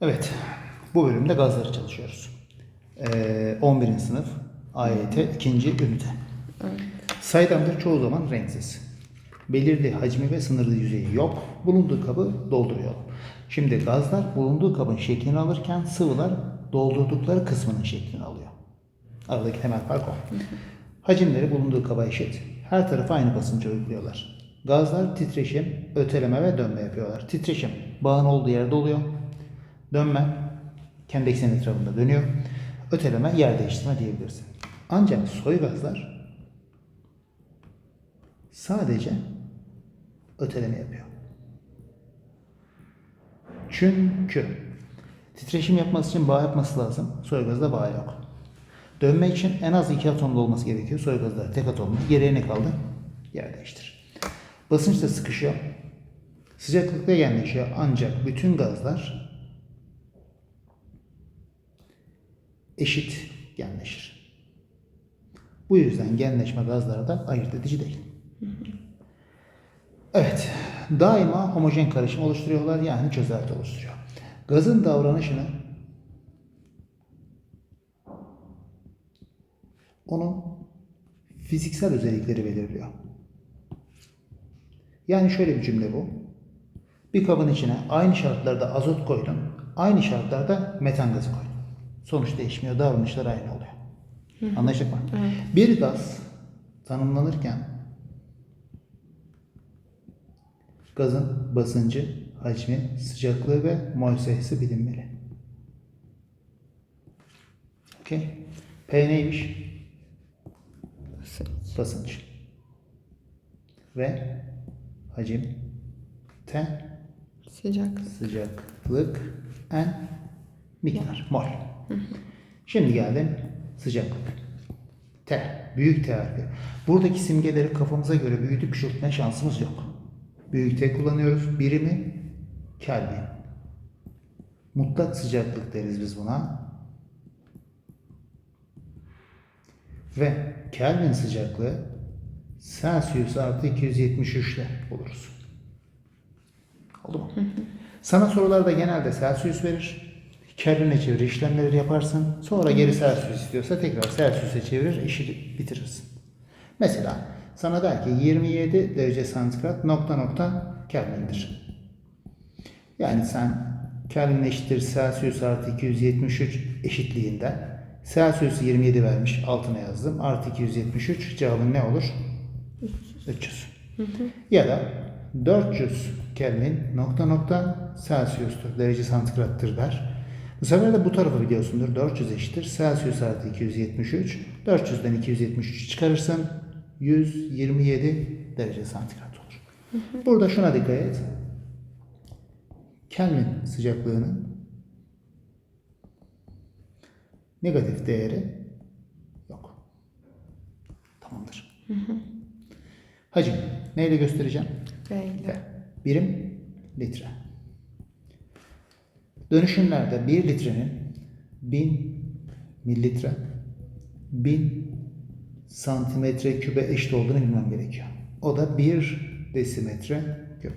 Evet, bu bölümde gazları çalışıyoruz. Ee, 11. sınıf AYT 2. ünite. Saydamdır çoğu zaman renksiz. Belirli hacmi ve sınırlı yüzeyi yok. Bulunduğu kabı dolduruyor. Şimdi gazlar bulunduğu kabın şeklini alırken sıvılar doldurdukları kısmının şeklini alıyor. Aradaki temel fark o. Hacimleri bulunduğu kaba eşit. Her tarafa aynı basıncı uyguluyorlar. Gazlar titreşim, öteleme ve dönme yapıyorlar. Titreşim bağın olduğu yerde oluyor. Dönme kendi ekseni etrafında dönüyor. Öteleme yer değiştirme diyebilirsin. Ancak soy gazlar sadece öteleme yapıyor. Çünkü titreşim yapması için bağ yapması lazım. Soy gazda bağ yok. Dönme için en az iki atomlu olması gerekiyor. Soy gazlar tek atomlu. Geriye ne kaldı? Yer değiştir. Basınçta sıkışıyor. Sıcaklıkta genleşiyor. Ancak bütün gazlar eşit genleşir. Bu yüzden genleşme gazlarda ayırt edici değil. Evet, daima homojen karışım oluşturuyorlar yani çözelti oluşturuyor. Gazın davranışını onun fiziksel özellikleri belirliyor. Yani şöyle bir cümle bu. Bir kabın içine aynı şartlarda azot koydun, aynı şartlarda metan gazı koydun. Sonuç değişmiyor, davranışlar aynı oluyor. Anlaştık mı? Bir gaz tanımlanırken gazın basıncı, hacmi, sıcaklığı ve mol sayısı bilinmeli. Okey. P neymiş? Basınç. Ve hacim, T Sıcak. sıcaklık, N miktar, mol. Şimdi geldim sıcaklık. T, büyük T harfi. Buradaki simgeleri kafamıza göre büyütüp küçültme şansımız yok. Büyük T kullanıyoruz. Birimi Kelvin. Mutlak sıcaklık deriz biz buna. Ve Kelvin sıcaklığı Celsius artı 273 ile buluruz. Oldu mu? Sana sorularda genelde Celsius verir. Kelvin'e çevir işlemleri yaparsın. Sonra geri Celsius istiyorsa tekrar Celsius'e çevirir, işi bitirirsin. Mesela sana der ki 27 derece santigrat nokta nokta Kelvin'dir. Yani sen Kelvin eşittir Celsius artı 273 eşitliğinde Celsius 27 vermiş altına yazdım. Artı 273 cevabın ne olur? 300. Ya da 400 Kelvin nokta nokta Celsius'tur. Derece santigrattır der. Bu sefer de bu tarafı biliyorsundur. 400 eşittir. Celsius artı 273. 400'den 273 çıkarırsın. 127 derece santigrat olur. Burada şuna dikkat et. Kelvin sıcaklığının negatif değeri yok. Tamamdır. Hacim neyle göstereceğim? Böyle. Birim litre. Dönüşümlerde 1 litrenin 1000 mililitre 1000 santimetre kübe eşit olduğunu bilmem gerekiyor. O da 1 desimetre küp.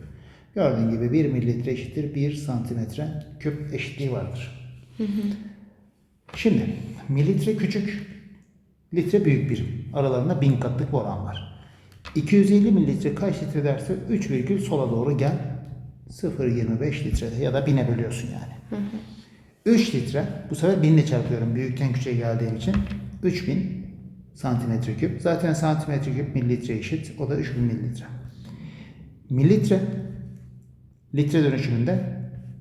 Gördüğün gibi 1 mililitre eşittir 1 santimetre küp eşitliği vardır. Şimdi mililitre küçük, litre büyük birim. Aralarında 1000 katlık bir oran var. 250 mililitre kaç litre derse 3 virgül sola doğru gel. 0.25 litrede ya da 1000'e bölüyorsun yani. 3 litre bu sefer 1000 ile çarpıyorum büyükten küçüğe geldiğim için 3000 santimetre küp. Zaten santimetre küp mililitre eşit. O da 3000 mililitre. Mililitre litre dönüşümünde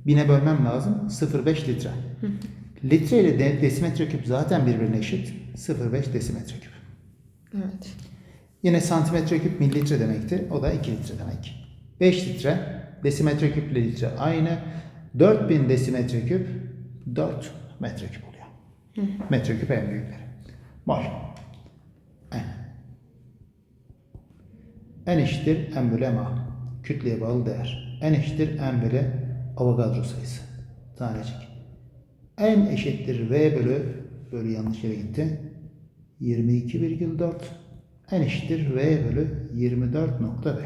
1000'e bölmem lazım. 0.5 litre. Litre ile de- desimetre küp zaten birbirine eşit. 0.5 desimetre küp. Evet. Yine santimetre küp mililitre demekti. O da 2 litre demek. 5 litre desimetre küp ile litre aynı. 4000 desimetre küp 4 metreküp oluyor. Metreküp en büyükleri. Mol. N. N eşittir M bölü MA. Kütleye bağlı değer. N eşittir M bölü Avogadro sayısı. Tanecik. N eşittir V bölü bölü yanlış yere gitti. 22,4 N eşittir V bölü 24,5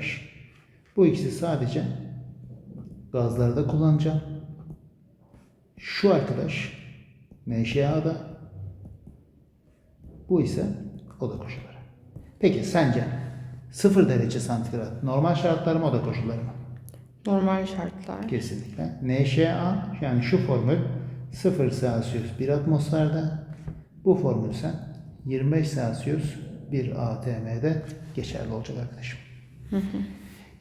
Bu ikisi sadece gazlarda kullanacağım. Şu arkadaş NŞA'da. Bu ise oda koşulları. Peki sence 0 derece santigrat normal şartlar mı oda koşulları mı? Normal şartlar. Kesinlikle. NŞA yani şu formül 0 Celsius 1 atmosferde. Bu formül ise 25 Celsius 1 ATM'de geçerli olacak arkadaşım.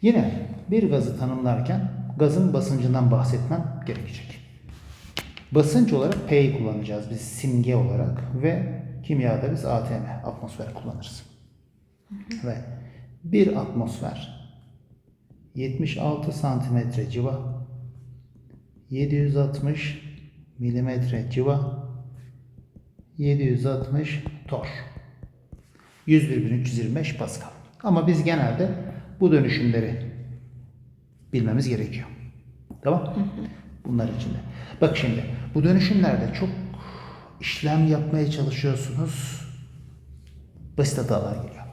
Yine bir gazı tanımlarken gazın basıncından bahsetmem gerekecek. Basınç olarak P'yi kullanacağız biz simge olarak ve kimyada biz ATM atmosfer kullanırız. Ve bir atmosfer 76 santimetre civa 760 milimetre civa 760 tor 101.325 Pascal. Ama biz genelde bu dönüşümleri bilmemiz gerekiyor. Tamam? Bunlar için de. Bak şimdi bu dönüşümlerde çok işlem yapmaya çalışıyorsunuz. Basit hatalar geliyor.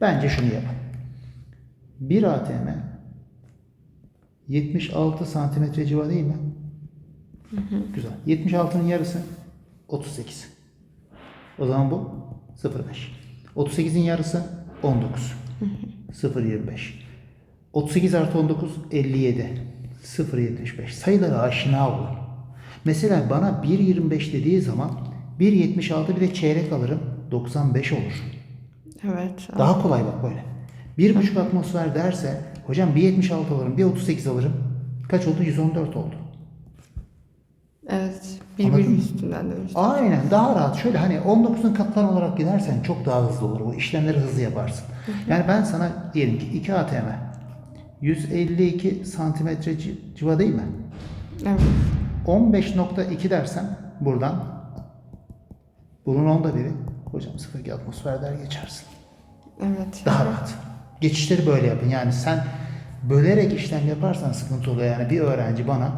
Bence şunu yapın. Bir ATM 76 santimetre civa değil mi? Güzel. 76'nın yarısı 38. O zaman bu 0.5. 38'in yarısı 19. 0.25. 38 artı 19 57. 0.75. Sayılara aşina olun. Mesela bana 1.25 dediği zaman 1.76 bir de çeyrek alırım. 95 olur. Evet. Daha kolay bak böyle. Bir buçuk atmosfer derse hocam bir 76 alırım, bir 38 alırım. Kaç oldu? 114 oldu. Evet. Anladın Birbiri mı? üstünden dönüştü. Aynen daha rahat. Şöyle hani 19'un katları olarak gidersen çok daha hızlı olur. O işlemleri hızlı yaparsın. Yani ben sana diyelim ki 2 ATM 152 santimetre ci- civa değil mi? Evet. 15.2 dersem buradan bunun onda biri hocam 0.2 atmosfer der geçersin. Evet. Daha rahat. Geçişleri böyle yapın. Yani sen bölerek işlem yaparsan sıkıntı oluyor. Yani bir öğrenci bana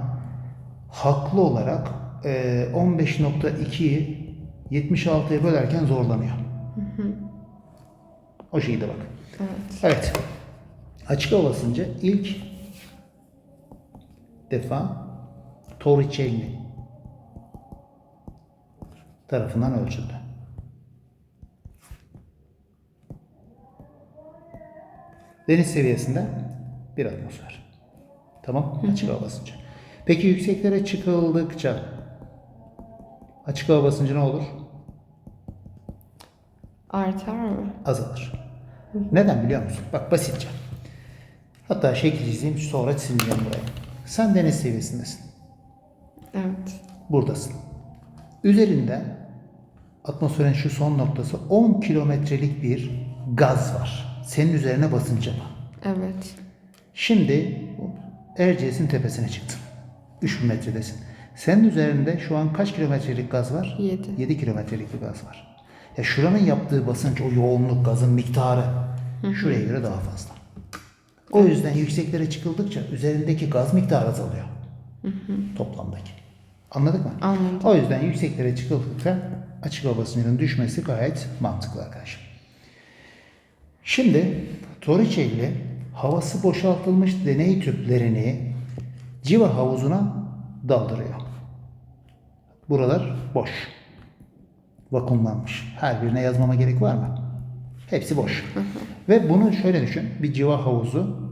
haklı olarak e, 15.2'yi 76'ya bölerken zorlanıyor. O şekilde bak. Evet. Evet. Açık basıncı ilk defa Torricelli tarafından ölçüldü. Deniz seviyesinde bir atmosfer. Tamam Açık hava basıncı. Peki yükseklere çıkıldıkça açık hava basıncı ne olur? Artar mı? azalır. Neden biliyor musun? Bak basitçe. Hatta şekil çizeyim sonra sileceğim buraya. Sen deniz seviyesindesin. Evet. Buradasın. Üzerinde atmosferin şu son noktası 10 kilometrelik bir gaz var. Senin üzerine basınç yapan. Evet. Şimdi Erciyes'in tepesine çıktın. 3000 metredesin. Senin üzerinde şu an kaç kilometrelik gaz var? Yedi. 7 kilometrelik bir gaz var. Ya şuranın yaptığı basınç, o yoğunluk, gazın miktarı şuraya göre daha fazla. O yüzden yükseklere çıkıldıkça üzerindeki gaz miktarı azalıyor. Toplamdaki. Anladık mı? Anladım. O yüzden yükseklere çıkıldıkça açık hava basıncının düşmesi gayet mantıklı arkadaşlar. Şimdi Torricelli havası boşaltılmış deney tüplerini civa havuzuna daldırıyor. Buralar boş. Vakumlanmış. Her birine yazmama gerek var mı? Hepsi boş. Ve bunu şöyle düşün. Bir civa havuzu.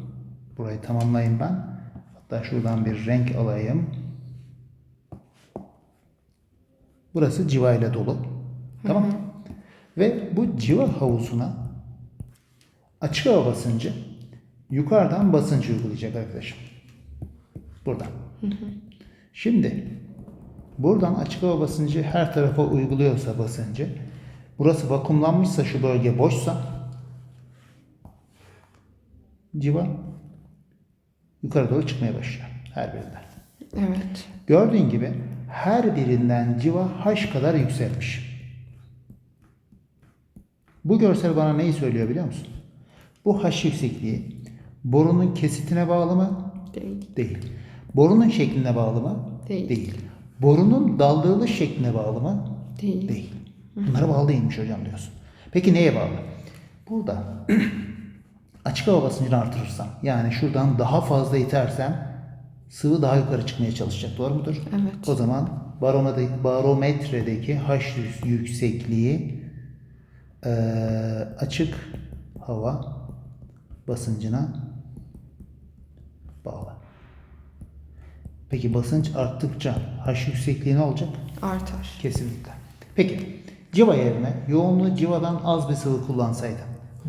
Burayı tamamlayayım ben. Hatta şuradan bir renk alayım. Burası civa ile dolu. Tamam mı? Ve bu civa havuzuna açık hava basıncı yukarıdan basınç uygulayacak arkadaşım. Buradan. Şimdi buradan açık hava basıncı her tarafa uyguluyorsa basıncı burası vakumlanmışsa şu bölge boşsa civa yukarı doğru çıkmaya başlıyor her birinden. Evet. Gördüğün gibi her birinden civa H kadar yükselmiş. Bu görsel bana neyi söylüyor biliyor musun? Bu H yüksekliği borunun kesitine bağlı mı? Değil. Değil. Borunun şekline bağlı mı? Değil. Borunun daldırılış şekline bağlı mı? Değil. Değil. Bunlara bağlı değilmiş hocam diyorsun. Peki neye bağlı? Burada açık hava basıncını artırırsam yani şuradan daha fazla itersem sıvı daha yukarı çıkmaya çalışacak. Doğru mudur? Evet. O zaman barometredeki, H yüksekliği eee, açık hava basıncına bağlı. Peki basınç arttıkça H yüksekliği ne olacak? Artar. Kesinlikle. Peki civa yerine yoğunluğu civadan az bir sıvı kullansaydı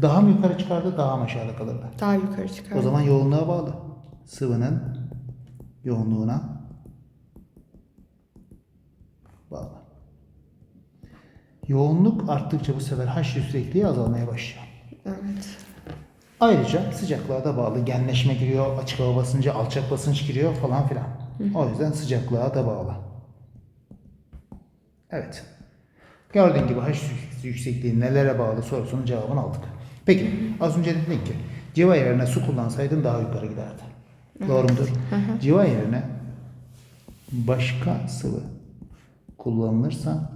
daha mı yukarı çıkardı daha mı aşağıda kalırdı? Daha yukarı çıkar. O zaman yoğunluğa bağlı. Sıvının yoğunluğuna bağlı. Yoğunluk arttıkça bu sefer H yüksekliği azalmaya başlıyor. Evet. Ayrıca sıcaklığa da bağlı. Genleşme giriyor, açık hava basıncı, alçak basınç giriyor falan filan. O yüzden sıcaklığa da bağlı. Evet. Gördüğün gibi H yüksekliği nelere bağlı sorusunun cevabını aldık. Peki az önce dedin ki civa yerine su kullansaydın daha yukarı giderdi. Doğru mudur? Civa yerine başka sıvı kullanılırsa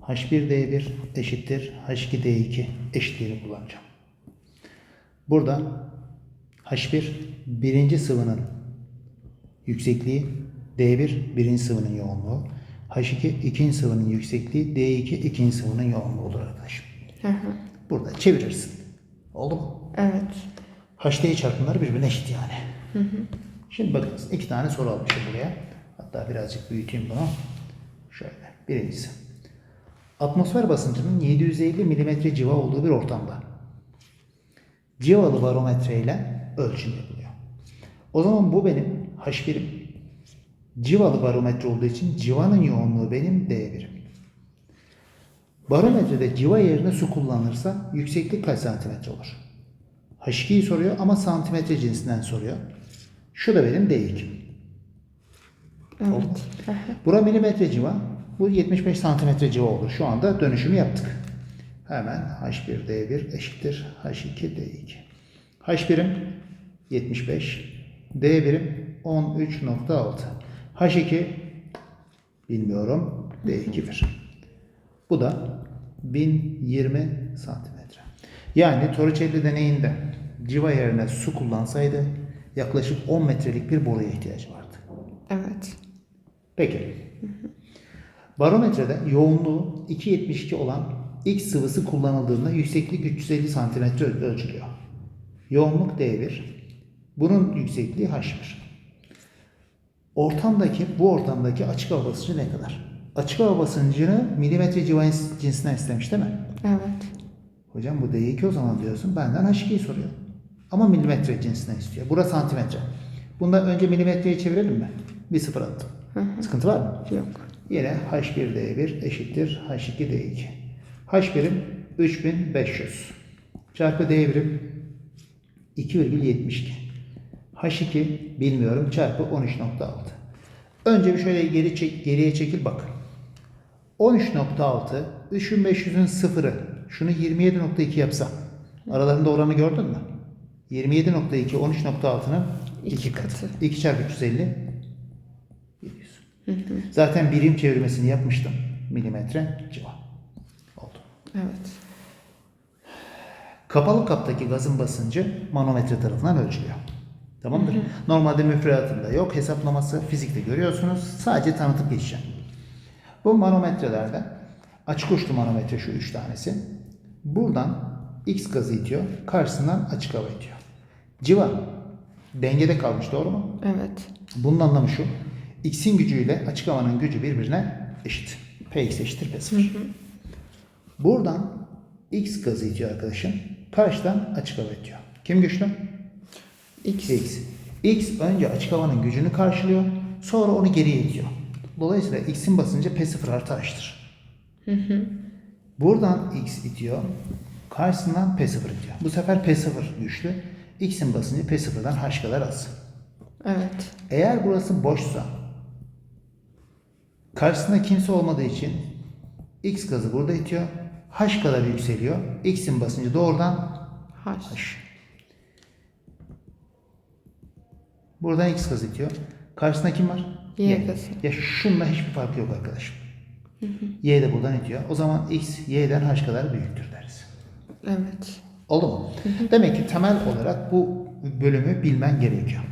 H1D1 eşittir H2D2 eşitliğini kullanacağım. Burada H1 birinci sıvının yüksekliği, D1 birinci sıvının yoğunluğu, H2 ikinci sıvının yüksekliği, D2 ikinci sıvının yoğunluğu olur arkadaşım. Hı hı. Burada çevirirsin. Oldu mu? Evet. HD'yi çarpımları birbirine eşit yani. Şimdi bakınız iki tane soru almışım buraya. Hatta birazcık büyüteyim bunu. Şöyle. Birincisi. Atmosfer basıncının 750 mm civa olduğu bir ortamda civalı barometre ile ölçüm yapılıyor. O zaman bu benim H1'im. Civalı barometre olduğu için civanın yoğunluğu benim D1'im. Barometrede civa yerine su kullanılırsa yükseklik kaç santimetre olur? H2'yi soruyor ama santimetre cinsinden soruyor. Şu da benim D2. Oldu mu? Evet. Hı. Bura milimetre civa. Bu 75 santimetre civa olur. Şu anda dönüşümü yaptık. Hemen H1 D1 eşittir H2 D2. H1'im 75. D1'im 13.6. H2 bilmiyorum. D2 1. Bu da 1020 santimetre. Yani Torricelli deneyinde civa yerine su kullansaydı yaklaşık 10 metrelik bir boruya ihtiyacı vardı. Evet. Peki. Barometrede yoğunluğu 2.72 olan X sıvısı kullanıldığında yükseklik 350 santimetre öl- ölçülüyor. Yoğunluk D1. Bunun yüksekliği H1. Ortamdaki, bu ortamdaki açık hava basıncı ne kadar? Açık hava basıncını milimetre civa cinsinden istemiş değil mi? Evet. Hocam bu D2 o zaman diyorsun. Benden H2'yi soruyor. Ama milimetre cinsinden istiyor. Burası santimetre. Bundan önce milimetreye çevirelim mi? Bir sıfır attım. Sıkıntı var mı? Yok. Yine H1D1 eşittir H2D2. H1'im 3500 çarpı D1'im 2,72. H2 bilmiyorum çarpı 13.6. Önce bir şöyle geri çek, geriye çekil bak. 13.6 3500'ün sıfırı şunu 27.2 yapsa aralarında oranı gördün mü? 27.2 13.6'nın İki 2 katı. katı. 2 çarpı 350 700. Zaten birim çevirmesini yapmıştım. Milimetre civa. Oldu. Evet. Kapalı kaptaki gazın basıncı manometre tarafından ölçülüyor. Tamamdır. Normalde müfredatında yok. Hesaplaması fizikte görüyorsunuz. Sadece tanıtıp geçeceğim. Bu manometrelerde açık uçlu manometre şu üç tanesi. Buradan X gazı itiyor. Karşısından açık hava itiyor. Civa dengede kalmış doğru mu? Evet. Bunun anlamı şu. X'in gücüyle açık havanın gücü birbirine eşit. Px eşittir P0. Buradan X gazı itiyor arkadaşım. Karşıdan açık hava itiyor. Kim güçlü? X. X. X önce açık havanın gücünü karşılıyor. Sonra onu geriye itiyor. Dolayısıyla X'in basıncı P0 artı H'tır. Buradan X itiyor. Karşısından P0 itiyor. Bu sefer P0 güçlü. X'in basıncı P0'dan H kadar az. Evet. Eğer burası boşsa karşısında kimse olmadığı için X gazı burada itiyor. H kadar yükseliyor. X'in basıncı doğrudan H. H. Buradan X gazı itiyor. Karşısında kim var? Y gazı. Ya şunla hiçbir farkı yok arkadaşım. Y de buradan itiyor. O zaman X Y'den H kadar büyüktür deriz. Evet. Oldu mu? Demek ki temel olarak bu bölümü bilmen gerekiyor.